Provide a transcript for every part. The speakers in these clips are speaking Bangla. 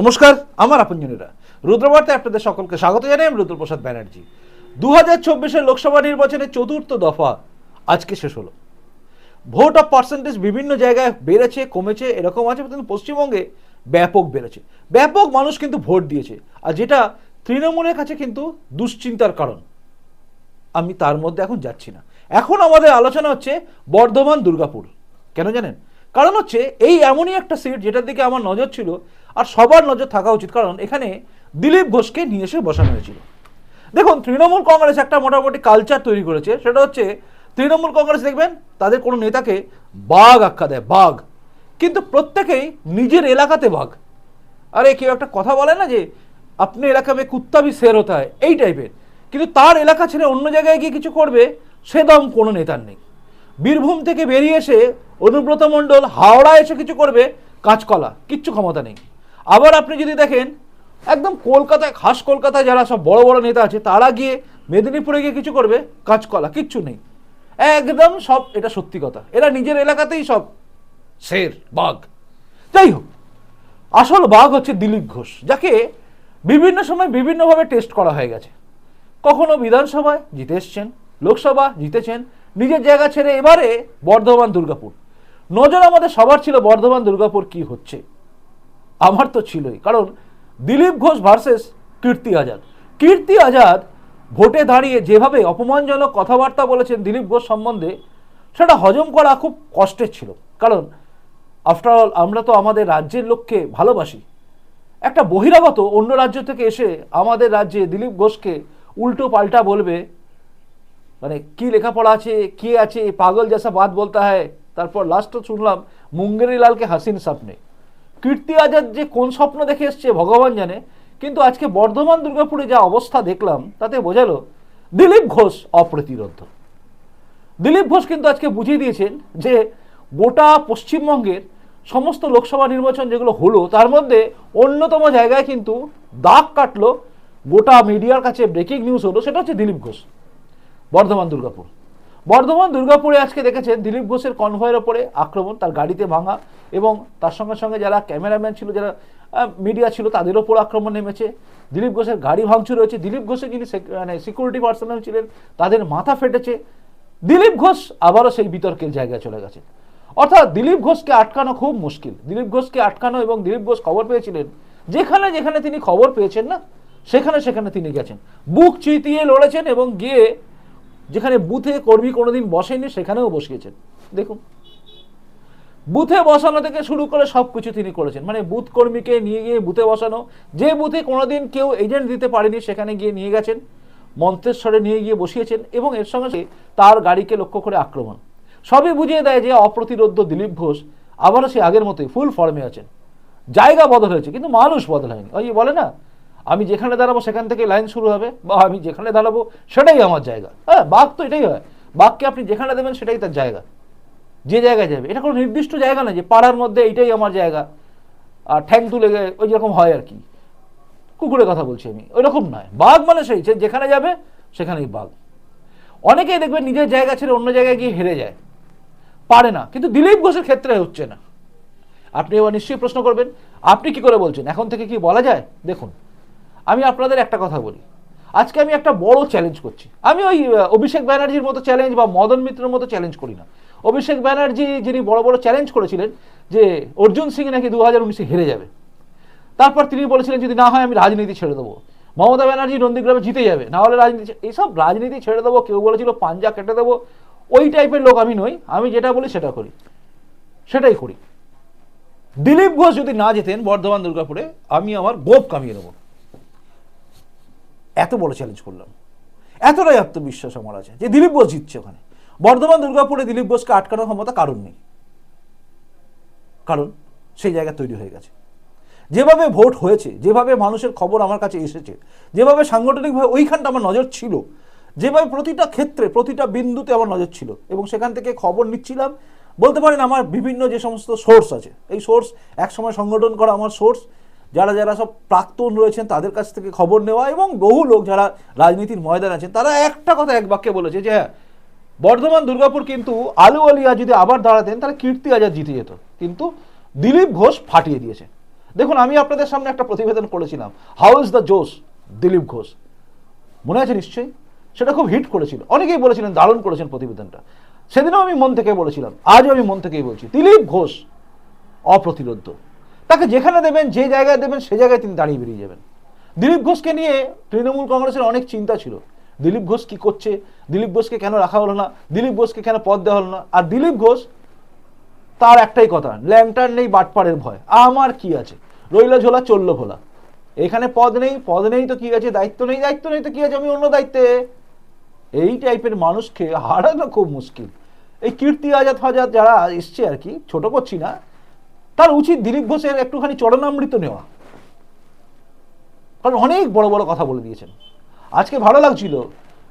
নমস্কার, আমার আপনজনেরা। রুদ্রবার্তায় আপনাদের সকলকে স্বাগত জানাই, আমি রুদ্রপ্রসাদ ব্যানার্জি। দু হাজার চব্বিশের লোকসভা নির্বাচনের চতুর্থ দফা আজকে শেষ হলো। ভোট অফ পার্সেন্টেজ বিভিন্ন জায়গায় বেড়েছে, কমেছে, এরকম আছে, কিন্তু পশ্চিমবঙ্গে ব্যাপক বেড়েছে। ব্যাপক মানুষ কিন্তু ভোট দিয়েছে। আর যেটা তৃণমূলের কাছে কিন্তু দুশ্চিন্তার কারণ, আমি তার মধ্যে এখন যাচ্ছি না। এখন আমাদের আলোচনা হচ্ছে বর্ধমান দুর্গাপুর। কেন জানেন? কারণ হচ্ছে এই এমনই একটা সিট যেটার দিকে আমার নজর ছিল আর সবার নজর থাকা উচিত, কারণ এখানে দিলীপ ঘোষকে নিয়ে এসে বসানো হয়েছিল। দেখুন, তৃণমূল কংগ্রেস একটা মোটামুটি কালচার তৈরি করেছে, সেটা হচ্ছে তৃণমূল কংগ্রেস দেখবেন, তাদের কোনো নেতাকে বাঘ আখ্যা দেয়, বাঘ। কিন্তু প্রত্যেকেই নিজের এলাকাতে বাঘ। আরে, কেউ একটা কথা বলে না যে, আপনি এলাকা মে কুত্তা ভি শের হতা হয় এই টাইপের কিন্তু তার এলাকা ছেড়ে অন্য জায়গায় গিয়ে কিছু করবে, সে দম কোনো নেতার নেই। বীরভূম থেকে বেরিয়ে এসে অনুব্রত মণ্ডল হাওড়া এসে কিছু করবে, কাঁচকলা, কিচ্ছু ক্ষমতা নেই। আবার আপনি যদি দেখেন, একদম কলকাতায়, খাস কলকাতায় যারা সব বড় বড় নেতা আছে, তারা গিয়ে মেদিনীপুরে গিয়ে কিছু করবে, কাঁচকলা, কিচ্ছু নেই। একদম সব, এটা সত্যি কথা। এরা নিজের এলাকাতেই সব শের, বাঘ। যাই হোক, আসল বাঘ হচ্ছে দিলীপ ঘোষ, যাকে বিভিন্ন সময় বিভিন্নভাবে টেস্ট করা হয়ে গেছে। কখনো বিধানসভায় জিতে এসছেন, লোকসভা জিতেছেন, নিজের জায়গা ছেড়ে এবারে বর্ধমান দুর্গাপুর নজর আমাদের সবার ছিল বর্ধমান দুর্গাপুর কি হচ্ছে। আমার তো ছিলই। কারণ দিলীপ ঘোষ ভার্সেস কীর্তি আজাদ। কীর্তি আজাদ ভোটে দাঁড়িয়ে যেভাবে অপমানজনক কথাবার্তা বলেছেন দিলীপ ঘোষ সম্বন্ধে, সেটা হজম করা খুব কষ্টের ছিল। কারণ আফটার অল আমরা তো আমাদের রাজ্যের লোককে ভালোবাসি। একটা বহিরাগত অন্য রাজ্য থেকে এসে আমাদের রাজ্যে দিলীপ ঘোষকে উল্টো পাল্টা বলবে মানে কি লেখাপড়া আছে, কে আছে, পাগল জেসা বাদ বলতা হয়। তারপর লাস্টে শুনলাম মুঙ্গেরি লালকে হাসিন স্বপ্নে কীর্তি আজাদ যে কোন স্বপ্ন দেখে এসছে ভগবান জানে, কিন্তু আজকে বর্ধমান দুর্গাপুরে যা অবস্থা দেখলাম, তাতে বোঝালো দিলীপ ঘোষ অপ্রতিরোধ। দিলীপ ঘোষ কিন্তু আজকে বুঝিয়ে দিয়েছেন যে গোটা পশ্চিমবঙ্গের সমস্ত লোকসভা নির্বাচন যেগুলো হলো, তার মধ্যে অন্যতম জায়গায় কিন্তু দাগ কাটলো গোটা মিডিয়ার কাছে ব্রেকিং নিউজ হলো, সেটা হচ্ছে দিলীপ ঘোষ, বর্ধমান দুর্গাপুর। বর্ধমান, দুর্গাপুরে আজকে দেখেছেন দিলীপ ঘোষের কনভয়ের ওপরে আক্রমণ, তার গাড়িতে ভাঙা এবং তার সঙ্গে সঙ্গে যারা ক্যামেরাম্যান ছিল, যারা মিডিয়া ছিল, তাদের ওপর আক্রমণ নেমেছে। দিলীপ ঘোষের গাড়ি ভাঙচুর হয়েছে। দিলীপ ঘোষের যিনি মানে সিকিউরিটি পার্সোনাল ছিলেন, তাদের মাথা ফেটেছে। দিলীপ ঘোষ আবারও সেই বিতর্কের জায়গায় চলে গেছে অর্থাৎ দিলীপ ঘোষকে আটকানো খুব মুশকিল। দিলীপ ঘোষকে আটকানো এবং দিলীপ ঘোষ খবর পেয়েছিলেন, যেখানে যেখানে তিনি খবর পেয়েছেন না, সেখানে সেখানে তিনি গেছেন। বুক চিতিয়ে লড়েছেন এবং গিয়ে যেখানে বুথে কর্মী কোনোদিন বসেনি সেখানেও বসিয়েছেন। দেখুন। বুথে বসানো থেকে শুরু করে সব কিছু তিনি করেছেন। মানে বুথ কর্মীকে নিয়ে গিয়ে বুথে বসানো, যে বুথে কোনোদিন কেউ এজেন্ট দিতে পারেনি, সেখানে গিয়ে নিয়ে গেছেন মন্ত্রেশ্বরে নিয়ে গিয়ে বসিয়েছেন এবং এর সঙ্গে সঙ্গে তার গাড়িকে লক্ষ্য করে আক্রমণ। সবই বুঝিয়ে দেয় যে অপ্রতিরোধ দিলীপ ঘোষ আবারও সে আগের মতোই ফুল ফর্মে আছেন। জায়গা বদল হয়েছে, কিন্তু মানুষ বদল হয়নি। ওই বলে না আমি যেখানে দাঁড়াবো সেখান থেকে লাইন শুরু হবে, বা আমি যেখানে দাঁড়াবো সেটাই আমার জায়গা। হ্যাঁ বাঘ তো এটাই হয়। বাঘকে আপনি যেখানে দেবেন সেটাই তার জায়গা। যে জায়গায় যাবে। এটা কোনো নির্দিষ্ট জায়গা না যে পাড়ার মধ্যে এইটাই আমার জায়গা। আর ঠ্যাং তুলে ওই যেরকম হয় আর কি। কুকুরের কথা বলছি আমি। ওই রকম নয়। বাঘ মানে সেই যেখানে যাবে, সেখানেই বাঘ। অনেকেই দেখবেন নিজের জায়গা ছেড়ে অন্য জায়গায় গিয়ে হেরে যায়। পারে না। কিন্তু দিলীপ ঘোষের ক্ষেত্রে হচ্ছে না। আপনি এবার নিশ্চয়ই প্রশ্ন করবেন। আপনি কি করে বলছেন? এখন থেকে কি বলা যায়? দেখুন। আমি আপনাদের একটা কথা বলি। আজকে আমি একটা বড় চ্যালেঞ্জ করছি। আমি ওই অভিষেক ব্যানার্জির মতো চ্যালেঞ্জ বা মদন মিত্রের মতো চ্যালেঞ্জ করি না। অভিষেক ব্যানার্জি যিনি বড় বড় চ্যালেঞ্জ করেছিলেন, যে অর্জুন সিং নাকি দু হাজার উনিশে হেরে যাবে। তারপর তিনি বলেছিলেন, যদি না হয় আমি রাজনীতি ছেড়ে দেবো। মমতা ব্যানার্জি নন্দীগ্রামে জিতে যাবে, না হলে রাজনীতি এইসব রাজনীতি ছেড়ে দেবো, কেউ বলেছিল পাঞ্জা কেটে দেবো, ওই টাইপের লোক আমি নই। আমি যেটা বলি সেটা করি। সেটাই করি। দিলীপ ঘোষ যদি না যেতেন বর্ধমান দুর্গাপুরে, আমি আমার গোপ কামিয়ে নেব। এত বড় চ্যালেঞ্জ করলাম। এতটাই আত্মবিশ্বাস আমার আছে যে দিলীপ ঘোষ জিতছে ওখানে। বর্ধমান, দুর্গাপুরে দিলীপ ঘোষকে আটকানোর ক্ষমতা কারণ নেই। কারণ সেই জায়গা তৈরি হয়ে গেছে। যেভাবে ভোট হয়েছে, যেভাবে মানুষের খবর আমার কাছে এসেছে, যেভাবে সাংগঠনিকভাবে ওইখানটা আমার নজর ছিল, যেভাবে প্রতিটা ক্ষেত্রে, প্রতিটা বিন্দুতে আমার নজর ছিল এবং সেখান থেকে খবর নিচ্ছিলাম, বলতে পারেন আমার বিভিন্ন যে সমস্ত সোর্স আছে, এই সোর্স একসময় সংগঠন করা আমার সোর্স যারা যারা সব প্রাক্তন রয়েছেন, তাদের কাছ থেকে খবর নেওয়া এবং বহু লোক যারা রাজনীতির ময়দান আছেন, তারা একটা কথা এক বাক্যে বলেছে যে হ্যাঁ বর্ধমান, দুর্গাপুর কিন্তু আলু আলিয়া যদি আবার দাঁড়াতেন, তাহলে কীর্তি আজাদ জিতে যেত। কিন্তু দিলীপ ঘোষ ফাটিয়ে দিয়েছে। দেখুন, আমি আপনাদের সামনে একটা প্রতিবেদন করেছিলাম। হাউ ইজ দ্য জোস দিলীপ ঘোষ। মনে আছে নিশ্চয়ই? সেটা খুব হিট করেছিল। অনেকেই বলেছিলেন, দারুণ করেছেন প্রতিবেদনটা। সেদিনও আমি মন থেকে বলেছিলাম, আজও আমি মন থেকেই বলছি, দিলীপ ঘোষ অপ্রতিরোধ্য। তাকে যেখানে দেবেন, যে জায়গায় দেবেন, সে জায়গায় তিনি দাঁড়িয়ে বেরিয়ে যাবেন। দিলীপ ঘোষকে নিয়ে তৃণমূল কংগ্রেসের অনেক চিন্তা ছিল। দিলীপ ঘোষ কি করছে? দিলীপ ঘোষকে কেন রাখা হলো না? দিলীপ ঘোষকে কেন পদ দেওয়া হলো না? আর দিলীপ ঘোষ তার একটাই কথা, ল্যাংটার নেই বাটপাড়ের ভয়। আমার কি আছে? রইল ঝোলা, চলল ভোলা। এখানে পদ নেই পদ নেই তো কি আছে? দায়িত্ব নেই দায়িত্ব নেই তো কি আছে? আমি অন্য দায়িত্বে। এই টাইপের মানুষকে হারানো খুব মুশকিল। এই কীর্তি আজাদ ফাজাদ যারা এসছে আর কি, ছোট করছি না তার উচিত দিলীপ ঘোষের একটুখানি চরণামৃত নেওয়া। কারণ অনেক বড় বড় কথা বলে দিয়েছেন। আজকে ভালো লাগছিল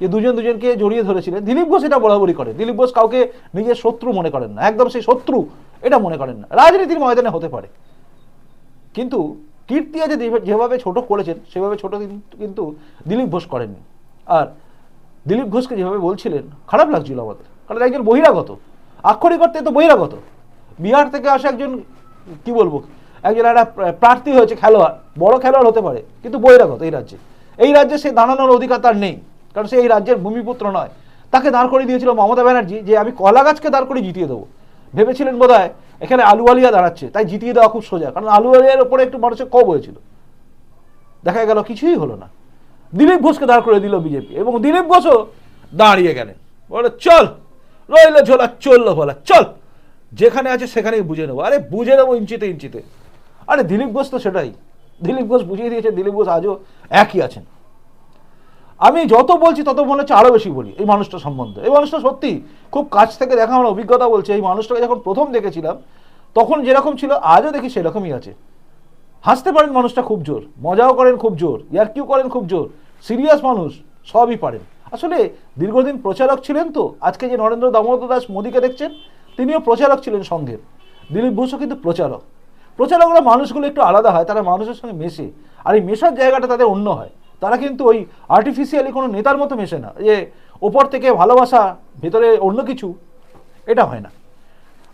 যে দুজন দুজনকে জড়িয়ে ধরেছিলেন। দিলীপ ঘোষ এটা বরাবরই করে। দিলীপ ঘোষ কাউকে নিজের শত্রু মনে করেন না। একদম সেই শত্রু এটা মনে করেন না। রাজনীতির ময়দানে হতে পারে। কিন্তু কীর্তি আজ যেভাবে ছোট করেছেন, সেভাবে ছোট কিন্তু- দিলীপ ঘোষ করেননি। আর দিলীপ ঘোষকে যেভাবে বলছিলেন, খারাপ লাগছিল আমাদের। কারণ একজন বহিরাগত। আক্ষরিক অর্থে তো বহিরাগত। বিহার থেকে আসা একজন কি বলব? একজন একটা প্রার্থী হয়েছে খেলোয়াড়, বড় খেলোয়াড় হতে পারে, কিন্তু বহিরাগত এই রাজ্যে। এই রাজ্যে সে দাঁড়ানোর অধিকার তার নেই, কারণ সে এই রাজ্যের ভূমিপুত্র নয়। তাকে দাঁড় করে দিয়েছিল মমতা ব্যানার্জি যে, আমি কলা গাছকে দাঁড় করে জিতিয়ে দেবো। ভেবেছিলেন বোধ এখানে আলুয়ালিয়া দাঁড়াচ্ছে, তাই জিতিয়ে দেওয়া খুব সোজা, কারণ আলুয়ালিয়ার ওপরে একটু মানুষের কব হয়েছিল। দেখা গেল কিছুই হলো না। দিলীপ ঘোষকে দাঁড় করে দিল বিজেপি, এবং দিলীপ ঘোষও দাঁড়িয়ে গেলেন। বলে চল, রইলে ঝোলা, চলল বলা চল। যেখানে আছে সেখানেই বুঝে নেব। আরে বুঝে নেব ইঞ্চিতে ইঞ্চিতে। আরে দিলীপ ঘোষ তো সেটাই। দিলীপ ঘোষ বুঝিয়ে দিয়েছে, দিলীপ ঘোষ আজও একই আছেন। আমি যত বলছি তত মনে হচ্ছে আরও বেশি বলি এই মানুষটা সম্বন্ধে। এই মানুষটা সত্যি খুব কাছ থেকে দেখা, আমার অভিজ্ঞতা বলছে, এই মানুষটাকে যখন প্রথম দেখেছিলাম, তখন যেরকম ছিল, আজও দেখি সেরকমই আছে। হাসতে পারেন মানুষটা খুব জোর, মজাও করেন খুব জোর, ইয়ার্কিও করেন খুব জোর, সিরিয়াস মানুষ, সবই পারেন। আসলে দীর্ঘদিন প্রচারক ছিলেন তো, আজকে যে নরেন্দ্র দামোদর দাস মোদীকে দেখছেন তিনিও প্রচারক ছিলেন সঙ্ঘের দিলীপ ঘোষও কিন্তু প্রচারক। প্রচারকরা মানুষগুলো একটু আলাদা হয়, তারা মানুষের সঙ্গে মেশে। আর এই মেশার জায়গাটা তাদের অন্য হয়। তারা কিন্তু ওই আর্টিফিশিয়ালি কোনো নেতার মতো মেশে না, যে ওপর থেকে ভালোবাসা, ভেতরে অন্য কিছু, এটা হয় না।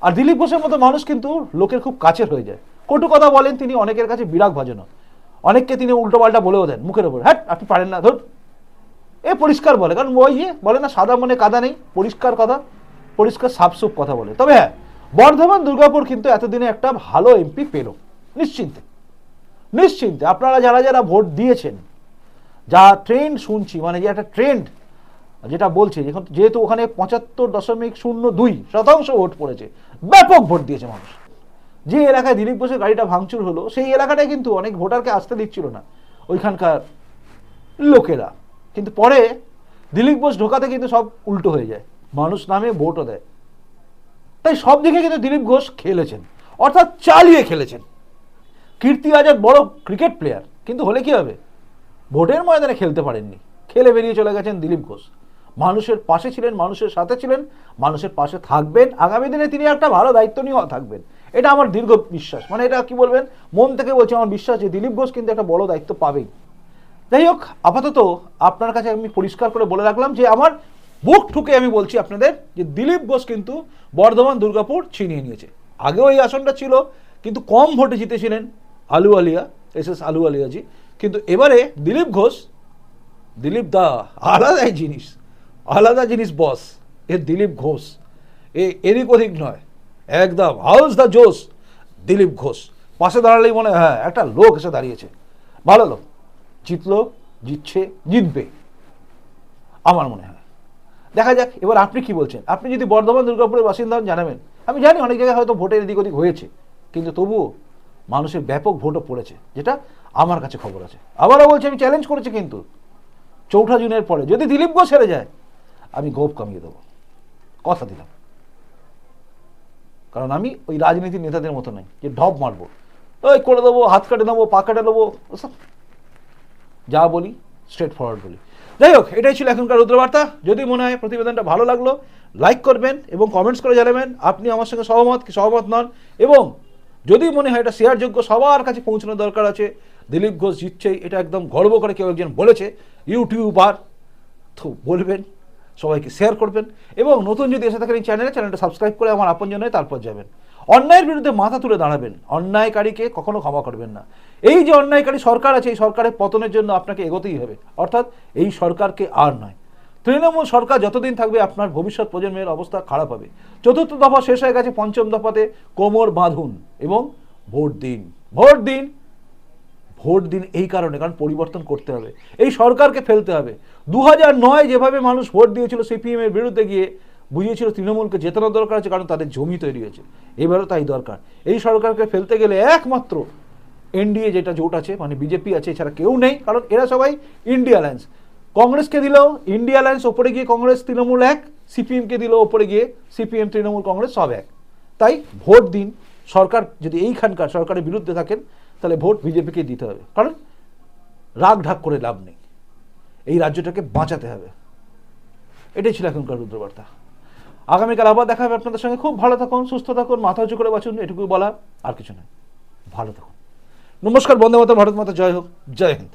আর দিলীপ ঘোষের মতো মানুষ কিন্তু লোকের খুব কাছের হয়ে যায়। কটু কথা বলেন, তিনি অনেকের কাছে বিরাগ ভাজন অনেককে তিনি উল্টোপাল্টা বলেও দেন, মুখের ওপর হ্যাঁ আপনি পারেন না, ধর। এ পরিষ্কার বলে, কারণ ওই যে বলে না, সাদা মনে কাদা নেই, পরিষ্কার কথা। পরিষ্কার সাফসুপ কথা বলে। তবে হ্যাঁ বর্ধমান, দুর্গাপুর কিন্তু এতদিনে একটা ভালো এমপি পেল। নিশ্চিন্তে। নিশ্চিন্তে। আপনারা যারা যারা ভোট দিয়েছেন, যা ট্রেন্ড শুনছি মানে যে একটা ট্রেন্ড যেটা বলছে এখন যেহেতু ওখানে পঁচাত্তর দশমিক শূন্য দুই শতাংশ ভোট পড়েছে, ব্যাপক ভোট দিয়েছে মানুষ। যে এলাকায় দিলীপ ঘোষের গাড়িটা ভাঙচুর হলো, সেই এলাকাটায় কিন্তু অনেক ভোটারকে আসতে দিচ্ছিল না ওইখানকার লোকেরা। কিন্তু পরে দিলীপ ঘোষ ঢোকাতে কিন্তু সব উল্টো হয়ে যায়। মানুষ নামে ভোটও দেয়। তাই সব দিকে কিন্তু দিলীপ ঘোষ খেলেছেন, অর্থাৎ চালিয়ে খেলেছেন। কীর্তি আজাদ বড় ক্রিকেট প্লেয়ার কিন্তু হলে কি হবে? ভোটের ময়দানে খেলতে পারেননি, খেলে বেরিয়ে চলে গেছেন দিলীপ ঘোষ। মানুষের পাশে ছিলেন, মানুষের সাথে ছিলেন, মানুষের পাশে থাকবেন, আগামী দিনে তিনি একটা ভালো দায়িত্ব নিয়েও থাকবেন। এটা আমার দীর্ঘ বিশ্বাস মানে এটা কি বলবেন? মন থেকে বলছি আমার বিশ্বাস যে দিলীপ ঘোষ কিন্তু একটা বড় দায়িত্ব পাবেই। যাই হোক, আপাতত আপনার কাছে আমি পরিষ্কার করে বলে রাখলাম যে আমার বুক ঠুকে আমি বলছি আপনাদের যে দিলীপ ঘোষ কিন্তু বর্ধমান, দুর্গাপুর ছিনিয়ে নিয়েছে। আগেও এই আসনটা ছিল, কিন্তু কম ভোটে জিতেছিলেন আলু আলিয়া, এস এস আলু আলিয়াজি। কিন্তু এবারে দিলীপ ঘোষ, দিলীপ দা, আলাদাই জিনিস, আলাদা জিনিস বস এ দিলীপ ঘোষ। এ এদিক ওদিক নয়, একদম হাউস দ্য জোস দিলীপ ঘোষ। পাশে দাঁড়ালেই মনে হয়, একটা লোক এসে দাঁড়িয়েছে। ভালো লোক, জিতলো, জিতছে, জিতবে। আমার মনে হয়। দেখা যাক, এবার আপনি কি বলছেন? আপনি যদি বর্ধমান, দুর্গাপুরের বাসিন্দা জানাবেন। আমি জানি অনেক জায়গায় হয়তো ভোটের এদিক ওদিক হয়েছে, কিন্তু তবুও মানুষের ব্যাপক ভোটও পড়েছে, যেটা আমার কাছে খবর আছে। আবারও বলছি, আমি চ্যালেঞ্জ করেছি কিন্তু। চৌঠা জুনের পরে যদি দিলীপ ঘোষ হেরে যায়, আমি গোপ কামিয়ে দেবো। কথা দিলাম। কারণ আমি ওই রাজনীতির নেতাদের মতো নই, যে ঢপ মারবো। ওই করে দেবো, হাত কাটে দেবো, পা কাটে দেবো ওসব যা বলি স্ট্রেট ফরওয়ার্ড বলি। যাই হোক, এটাই ছিল এখনকার রুদ্রবার্তা। যদি মনে হয় প্রতিবেদনটা ভালো লাগল লাইক করবেন এবং কমেন্টস করে জানাবেন। আপনি আমার সঙ্গে সহমত কি সহমত নন? এবং যদি মনে হয় এটা শেয়ারযোগ্য সবার কাছে পৌঁছানোর দরকার আছে। দিলীপ ঘোষ জিতছেই, এটা একদম গর্ব করে কেউ একজন বলেছে। ইউটিউবার, তো বলবেন, সবাইকে শেয়ার করবেন। এবং নতুন যদি এসে থাকেন এই চ্যানেলে চ্যানেলটা সাবস্ক্রাইব করে আমার আপন জন্য তারপর যাবেন। অন্যায়ের বিরুদ্ধে মাথা তুলে দাঁড়াবেন। অন্যায়কারীকে কখনো ক্ষমা করবেন না। এই যে অন্যায়কারী সরকার আছে, এই সরকারের পতনের জন্য আপনাকে এগোতেই হবে। অর্থাৎ এই সরকারকে আর নয়। তৃণমূল সরকার যতদিন থাকবে, আপনার ভবিষ্যৎ প্রজন্মের অবস্থা খারাপ হবে। চতুর্থ দফা শেষ হয়ে গেছে, পঞ্চম দফাতে কোমর বাঁধুন এবং ভোট দিন। ভোট দিন! ভোট দিন এই কারণে, কারণ পরিবর্তন করতে হবে। এই সরকারকে ফেলতে হবে। দু নয় যেভাবে মানুষ ভোট দিয়েছিল সিপিএমের বিরুদ্ধে গিয়ে বুঝিয়েছিল তৃণমূলকে জেতানোর দরকার আছে, কারণ তাদের জমি তৈরি হয়েছে। এবারও তাই দরকার। এই সরকারকে ফেলতে গেলে একমাত্র এনডিএ যেটা জোট আছে মানে বিজেপি আছে, এছাড়া কেউ নেই, কারণ এরা সবাই ইন্ডিয়া অ্যালায়েন্স কংগ্রেসকে দিলেও ইন্ডিয়া অ্যালায়েন্স ওপরে গিয়ে কংগ্রেস, তৃণমূল এক, সিপিএমকে দিল ওপরে গিয়ে সিপিএম, তৃণমূল, কংগ্রেস সব এক। তাই ভোট দিন। সরকার যদি এইখানকার সরকারের বিরুদ্ধে থাকেন, তাহলে ভোট বিজেপিকে দিতে হবে। কারণ রাগ ঢাক করে লাভ নেই। এই রাজ্যটাকে বাঁচাতে হবে। এটাই ছিল এখনকার রুদ্রবার্তা। আগামীকাল আবার দেখা হবে আপনাদের সঙ্গে। খুব ভালো থাকুন, সুস্থ থাকুন, মাথা উঁচু করে বাঁচুন, এটুকুই বলা আর কিছু নয়। ভালো থাকুন। নমস্কার, বন্দে মাতা ভারত মাতা, জয় হোক, জয় হিন্দ।